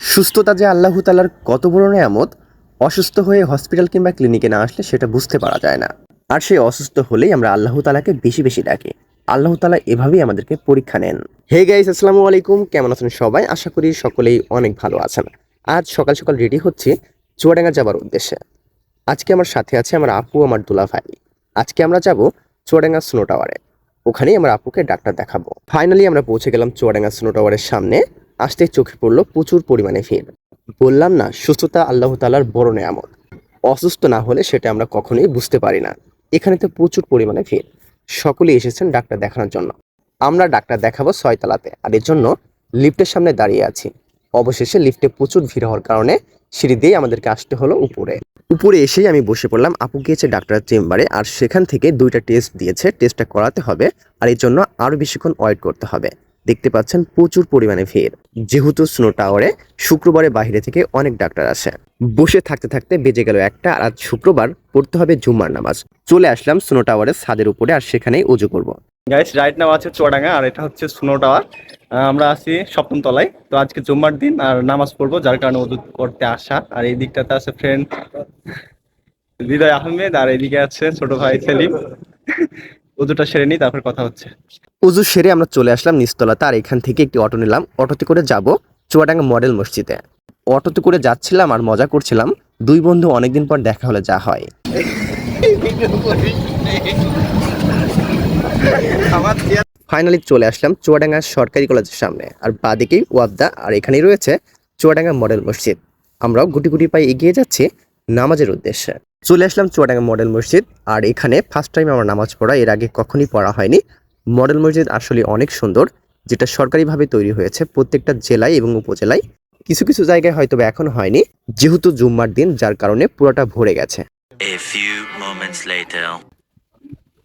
সুস্থতা যে আল্লাহ তালার কত বড় নেয়ামত, অসুস্থ হয়ে হসপিটাল কিংবা ক্লিনিকে না আসলে সেটা বুঝতে পারা যায় না। আর সেই অসুস্থ হলেই আমরা আল্লাহ তালাকে বেশি বেশি ডাকি। আল্লাহ তালা এভাবেই আমাদেরকে পরীক্ষা নেন। হে গাইস, আসসালামু আলাইকুম। কেমন আছেন সবাই? আশা করি সকলেই অনেক ভালো আছেন। আজ সকাল সকাল রেডি হচ্ছি চুয়াডাঙ্গা যাবার উদ্দেশ্যে। আজকে আমার সাথে আছে আমার আপু, আমার দুলা ভাই আজকে আমরা যাব চুয়াডাঙ্গা স্নো টাওয়ারে ওখানেই আমার আপুকে ডাক্তার দেখাবো। ফাইনালি আমরা পৌঁছে গেলাম চুয়াডাঙ্গা স্নো টাওয়ারের সামনে। আসতেই চোখে পড়ল প্রচুর পরিমাণে ভিড়। বললাম না, সুস্থতা আল্লাহ তালার বড় নেয়ামত। অসুস্থ না হলে সেটা আমরা কখনোই বুঝতে পারি না। এখানে তো প্রচুর পরিমাণে ভিড়। সকলেই এসেছেন ডাক্তার দেখানোর জন্য। আমরা ডাক্তার দেখাবো ছয়তলাতে। আর এর জন্য লিফটের সামনে দাঁড়িয়ে আছি। অবশেষে লিফটে প্রচুর ভিড় হওয়ার কারণে সিঁড়ি দিয়ে আমাদেরকে আসতে হলো উপরে। উপরে এসেই আমি বসে পড়লাম আপু গিয়েছে ডাক্তারের চেম্বারে, আর সেখান থেকে দুইটা টেস্ট দিয়েছে। টেস্টটা করাতে হবে, আর এর জন্য আরও বেশিক্ষণ ওয়েট করতে হবে। দেখতে পাচ্ছেন প্রচুর পরিমাণে ভিড়। যেহেতু স্নো টাওয়ারে শুক্রবারে বাইরে থেকে অনেক ডাক্তার আসে। বসে থাকতে থাকতে বেজে গেল একটা আর আজ শুক্রবার পড়তে হবে জুম্মার নামাজ। চলে আসলাম স্নো টাওয়ারের ছাদের উপরে আর সেখানেই উজু করব। গাইস রাইট নাও আছে চুয়াডাঙ্গা আর এটা হচ্ছে সুনো টাওয়ার আমরা আছি সপ্তম তলায়। তো আজকে জুম্মার দিন আর নামাজ পড়ব, যার কারণে উদু করতে আসা। আর এই দিকটাতে আছে ফ্রেন্ড হৃদয় আহমেদ, আর এদিকে আছে ছোট ভাই সেলিম। উদুটা সেরে নিই, তারপর কথা হচ্ছে। উজু সেরে আমরা চলে আসলাম নিচতলাতে আর এখান থেকে একটি অটো নিলাম। অটোতে করে যাব চুয়াডাঙ্গা মডেল মসজিদে। অটোতে করে যাচ্ছিলাম আর মজা করছিলাম। দুই বন্ধু অনেকদিন পর দেখা হলে, যা হয়। ফাইনালি চলে আসলাম চুয়াডাঙ্গা সরকারি কলেজের সামনে। আর বাদিকেই ওয়াবদা, আর এখানেই রয়েছে চুয়াডাঙ্গা মডেল মসজিদ। আমরাও গুটি গুটি পায়ে এগিয়ে যাচ্ছি নামাজের উদ্দেশ্যে। চলে আসলাম চুয়াডাঙ্গা মডেল মসজিদ, আর এখানে ফার্স্ট টাইম আমার নামাজ পড়া, এর আগে কখনই পড়া হয়নি। মডেল মসজিদ আসলে অনেক সুন্দর যেটা সরকারিভাবে তৈরি হয়েছে প্রত্যেকটা জেলায় এবং উপজেলায়। কিছু কিছু জায়গায় হয়তো এখনও হয়নি যেহেতু জুম্মার দিন যার কারণে পুরোটা ভরে গেছে.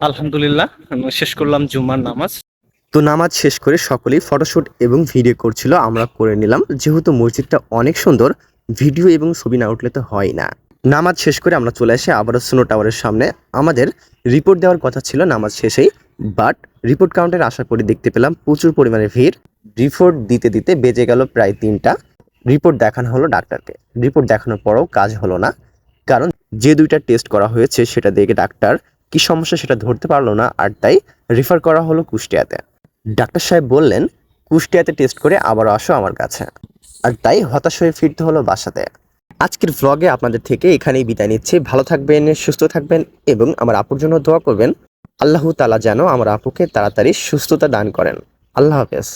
আলহামদুলিল্লাহ শেষ করলাম জুম্মার নামাজ। তো নামাজ শেষ করে সকলেই ফটোশুট এবং ভিডিও করছিল আমরা করে নিলাম। যেহেতু মসজিদটা অনেক সুন্দর ভিডিও এবং ছবি না উঠলে তো হয় না। নামাজ শেষ করে আমরা চলে আসি আবারও স্নো টাওয়ারের সামনে। আমাদের রিপোর্ট দেওয়ার কথা ছিল নামাজ শেষেই। বাট রিপোর্ট কাউন্টারে আসার পরে দেখতে পেলাম প্রচুর পরিমাণে ভিড়। রিপোর্ট দিতে দিতে বেজে গেল প্রায় তিনটা। রিপোর্ট দেখানো হলো ডাক্তারকে রিপোর্ট দেখানোর পরেও কাজ হলো না। কারণ যে দুইটা টেস্ট করা হয়েছে সেটা দেখে ডাক্তার কি সমস্যা সেটা ধরতে পারল না আর তাই রেফার করা হলো কুষ্টিয়াতে। ডাক্তার সাহেব বললেন, কুষ্টিয়াতে টেস্ট করে আবার আসো আমার কাছে। আর তাই হতাশ হয়ে ফিরতে হলো বাসাতে। আজকের ভ্লগে আপনাদের থেকে এখানেই বিদায় নিচ্ছি। ভালো থাকবেন, সুস্থ থাকবেন এবং আমার আপুর জন্য দোয়া করবেন। আল্লাহ তালা যেন আমার আপুকে তাড়াতাড়ি সুস্থতা দান করেন। আল্লাহ হাফেজ।